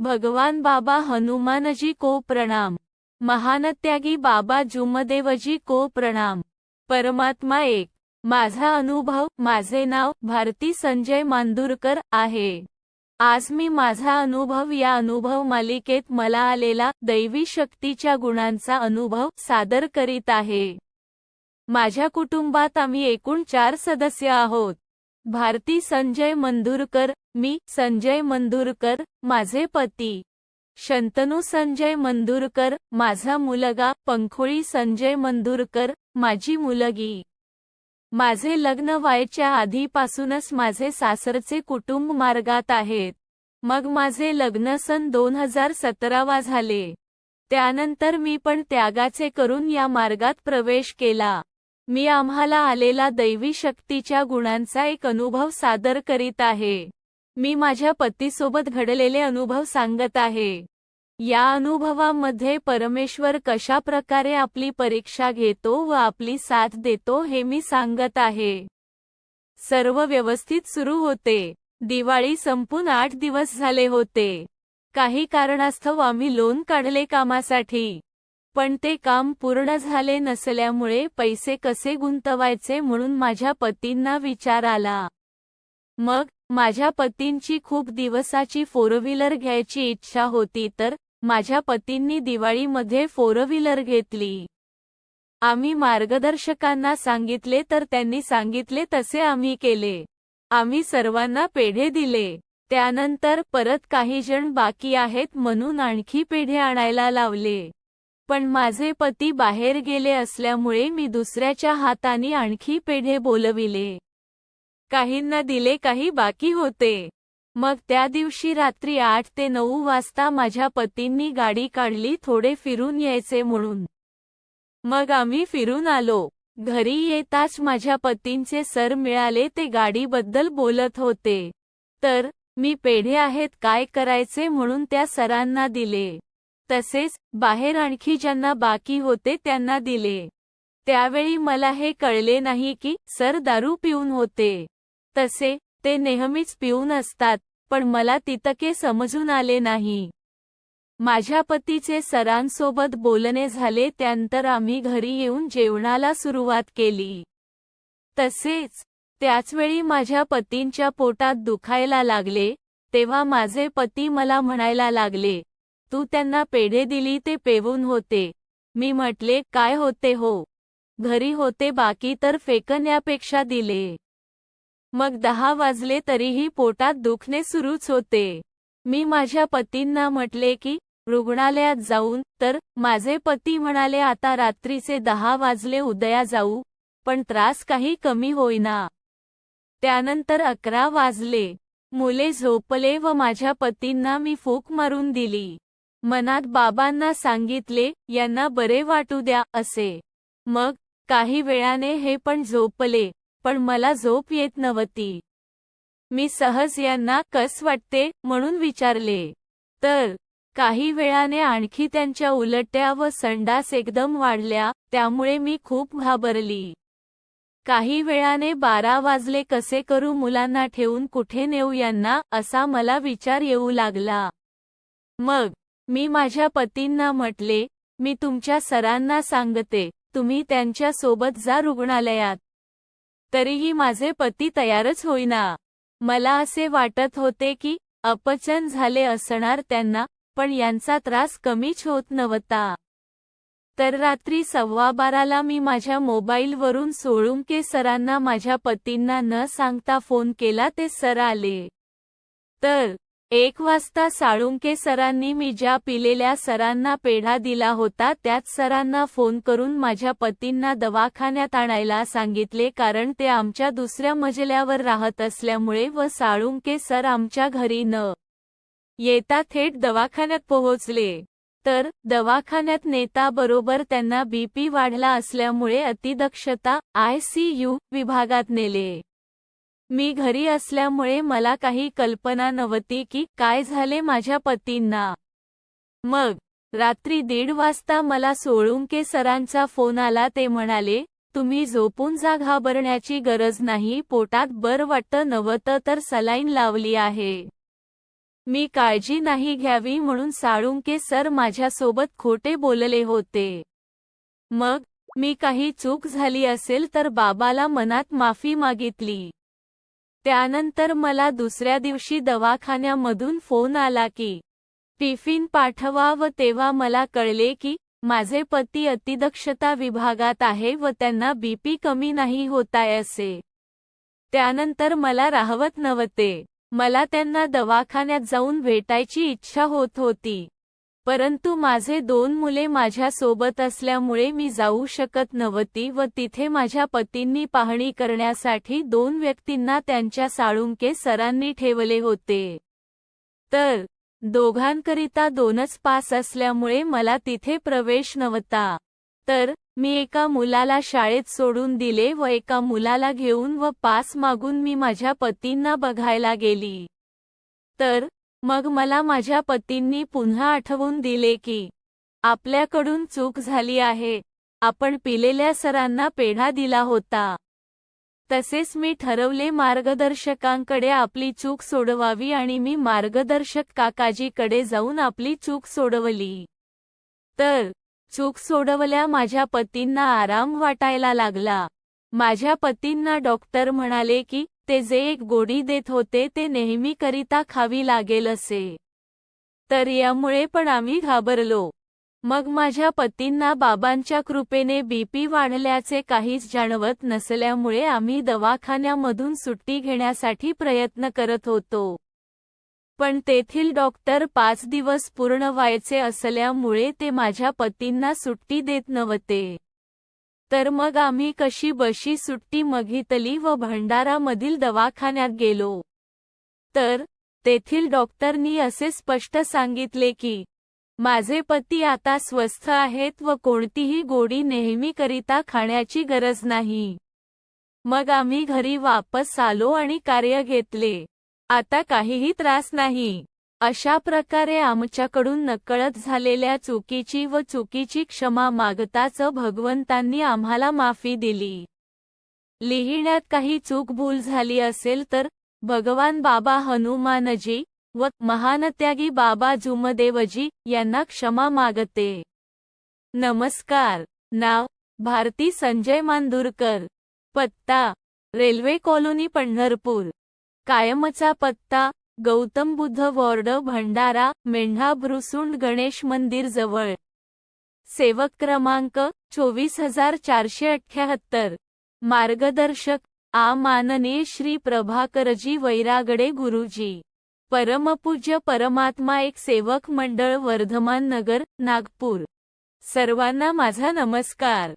भगवान बाबा हनुमानजी को प्रणाम. महानत्यागी बाबा जुमदेवजी को प्रणाम. परमात्मा एक. माझा अनुभव माझे नाव भारती संजय मांदूरकर आहे. आज मी माझा अनुभव या अनुभव मालिकेत मला आलेला दैवी शक्तीच्या गुणांचा अनुभव सादर करीत आहे. माझ्या कुटुंबात आम्ही एकूण चार सदस्य आहोत. भारती संजय मंदुरकर मी संजय मंदुरकर माझे पती. शंतनू संजय मंदुरकर माझा मुलगा पंखोळी संजय मंदुरकर माझी मुलगी. माझे लग्न व्हायच्या आधीपासूनच माझे सासरचे कुटुंब मार्गात आहेत. मग माझे लग्न सन दोन हजार सतरावा झाले. त्यानंतर मी पण त्यागाचे करून या मार्गात प्रवेश केला. मी आम्हाला आलेला दैवी शक्तीच्या गुणांचा एक अनुभव सादर करीत आहे. मी माझ्या पतीसोबत घडलेले अनुभव सांगत आहे. या अनुभवामध्ये परमेश्वर कशा प्रकारे आपली परीक्षा घेतो व आपली साथ देतो हे मी सांगत आहे. सर्व व्यवस्थित सुरू होते. दिवाळी संपून आठ दिवस झाले होते. काही कारणास्तव आम्ही लोन काढले कामासाठी. पण ते काम पूर्ण झाले नसल्यामुळे पैसे कसे गुंतवायचे म्हणून माझ्या पतींना विचार आला. मग माझ्या पतींची खूप दिवसाची फोर व्हीलर घ्यायची इच्छा होती तर माझ्या पतींनी दिवाळीमध्ये फोर व्हीलर घेतली. आम्ही मार्गदर्शकांना सांगितले तर त्यांनी सांगितले तसे आम्ही केले. आम्ही सर्वांना पेढे दिले. त्यानंतर परत काही जण बाकी आहेत म्हणून आणखी पेढे आणायला लावले. पण माझे पती बाहेर गेले असल्यामुळे मी दुसऱ्याच्या हाताने आणखी पेढे बोलविले. काहींना दिले काही बाकी होते. मग त्या दिवशी रात्री आठ ते नऊ वाजता माझ्या पतींनी गाडी काढली थोडे फिरून यायचे म्हणून. मग आम्ही फिरून आलो. घरी येताच माझ्या पतींचे सर मिळाले ते गाडीबद्दल बोलत होते. तर मी पेढे आहेत काय करायचे? म्हणून त्या सरांना दिले. तसेच बाहेर आणखी ज्यांना बाकी होते त्यांना दिले. त्यावेळी मला हे कळले नाही की सर दारू पिऊन होते. तसे ते नेहमीच पिऊन असतात पण मला तितके समजून आले नाही. माझ्या पतीचे सरांसोबत बोलणे झाले त्यानंतर आम्ही घरी येऊन जेवणाला सुरुवात केली. तसेच त्याचवेळी माझ्या पतींच्या पोटात दुखायला लागले तेव्हा माझे पती मला म्हणायला लागले तू त्यांना पेढे दिली ते पेवून होते. मी म्हटले काय होते हो? घरी होते बाकी तर फेकण्यापेक्षा दिले. मग दहा वाजले तरीही पोटात दुखणे सुरूच होते. मी माझ्या पतींना म्हटले की रुग्णालयात जाऊन तर माझे पती म्हणाले आता रात्रीचे दहा वाजले उदया जाऊ पण त्रास काही कमी होईना. त्यानंतर अकरा वाजले. मुले झोपले व माझ्या पतींना मी फूक मारून दिली. मनात बाबांना सांगितले यांना बरे वाटू द्या असे. मग काही वेळाने हे पण झोपले पण मला झोप येत नव्हती. मी सहज यांना कस वाटते? म्हणून विचारले. तर काही वेळाने आणखी त्यांच्या उलट्या व संडास एकदम वाढल्या त्यामुळे मी खूप घाबरली. काही वेळाने बारा वाजले कसे करू मुलांना ठेवून कुठे नेऊ यांना? असा मला विचार येऊ लागला. मग मी माझ्या पतींना म्हटले मी तुमच्या सरांना सांगते तुम्ही त्यांच्यासोबत जा रुग्णालयात. तरीही माझे पती तयारच होईना. मला असे वाटत होते की अपचन झाले असणार त्यांना पण यांचा त्रास कमीच होत नव्हता. तर रात्री सव्वा बाराला मी माझ्या मोबाईलवरून सोळुंके सरांना माझ्या पतींना न सांगता फोन केला ते सर आले. तर एक वाजता साळुंके सरांनी मी ज्या पिलेल्या सरांना पेढा दिला होता त्याच सरांना फोन करून माझ्या पतींना दवाखान्यात आणायला सांगितले कारण ते आमच्या दुसऱ्या मजल्यावर राहत असल्यामुळे व साळुंके सर आमच्या घरी न येता थेट दवाखान्यात पोहोचले. तर दवाखान्यात नेता बरोबर त्यांना बीपी वाढला असल्यामुळे अतिदक्षता आयसीयू विभागात नेले. मी घरी असल्यामुळे मला काही कल्पना नव्हती की काय झाले माझ्या पतींना. मग रात्री दीड वाजता मला सोळुंके सरांचा फोन आला ते म्हणाले तुम्ही झोपून जा घाबरण्याची गरज नाही पोटात बर वाटतं नव्हतं तर सलाईन लावली आहे. मी काळजी नाही घ्यावी म्हणून साळुंके सर माझ्यासोबत खोटे बोलले होते. मग मी काही चूक झाली असेल तर बाबाला मनात माफी मागितली. त्यानंतर मला दुसऱ्या दिवशी दवाखान्यामधून फोन आला की टिफिन पाठवा व तेव्हा मला कळले की माझे पती अतिदक्षता विभागात आहे व त्यांना बीपी कमी नाही होताय असे. त्यानंतर मला राहवत नव्हते. मला त्यांना दवाखान्यात जाऊन भेटायची इच्छा होत होती. परंतु माझे दोन मुले माझ्या सोबत असल्यामुळे मी जाऊ शकत नव्हती व तिथे माझ्या पतींनी पाहणी करण्यासाठी दोन व्यक्तींना त्यांच्या साळुंके सरांनी ठेवले होते. तर दोघांकरिता दोनच पास असल्यामुळे मला तिथे प्रवेश नव्हता. तर मी एका मुलाला शाळेत सोडून दिले व एका मुलाला घेऊन व पास मागून मी माझ्या पतींना बघायला गेली. तर मग मला माझ्या पतींनी पुन्हा आठवून दिले की आपल्याकडून चूक झाली आहे. आपण पिलेल्या सरांना पेढा दिला होता. तसेच मी ठरवले मार्गदर्शकांकडे आपली चूक सोडवावी आणि मी मार्गदर्शक काकाजीकडे जाऊन आपली चूक सोडवली. तर चूक सोडवल्या माझ्या पतींना आराम वाटायला लागला. माझ्या पतींना डॉक्टर म्हणाले की ते जे एक गोडी देत होते ते नेहमी करिता खावी लागेल असे. तर यामुळे पण आम्ही घाबरलो. मग माझ्या पतींना बाबांच्या कृपेने बीपी वाढल्याचे काहीच जाणवत नसल्यामुळे आम्ही दवाखान्यामधून सुट्टी घेण्यासाठी प्रयत्न करत होतो. पण तेथील डॉक्टर पाच दिवस पूर्ण व्हायचे असल्यामुळे ते माझ्या पतींना सुट्टी देत नव्हते. तर मग आम्ही कशी बशी सुट्टी मघितली व भंडारामधील दवाखान्यात गेलो. तर तेथील डॉक्टरनी असे स्पष्ट सांगितले की माझे पती आता स्वस्थ आहेत व कोणतीही गोडी नेहमीकरिता खाण्याची गरज नाही. मग आम्ही घरी वापस आलो आणि कार्य घेतले. आता काहीही त्रास नाही. अशा प्रकारे आमच्याकडून नकळत झालेल्या चुकीची व चुकीची क्षमा मागताच भगवंतांनी आम्हाला माफी दिली. लिहिण्यात काही चूक भूल झाली असेल तर भगवान बाबा हनुमानजी व महानत्यागी बाबा जुमदेवजी यांना क्षमा मागते. नमस्कार. नाव भारती संजय मांदुरकर. पत्ता रेल्वे कॉलोनी पंढरपूर. कायमचा पत्ता गौतम बुद्ध वॉर्ड भंडारा मेंढा भ्रुसुंड गणेश मंदिर जवळ. सेवक क्रमांक चोवीस हजार चारशे अठ्ठ्याहत्तर मार्गदर्शक आ. माननीय श्री प्रभाकरजी वैरागडे गुरुजी. परमपूज्य परमात्मा एक सेवक मंडळ वर्धमान नगर नागपूर. सर्वांना माझा नमस्कार.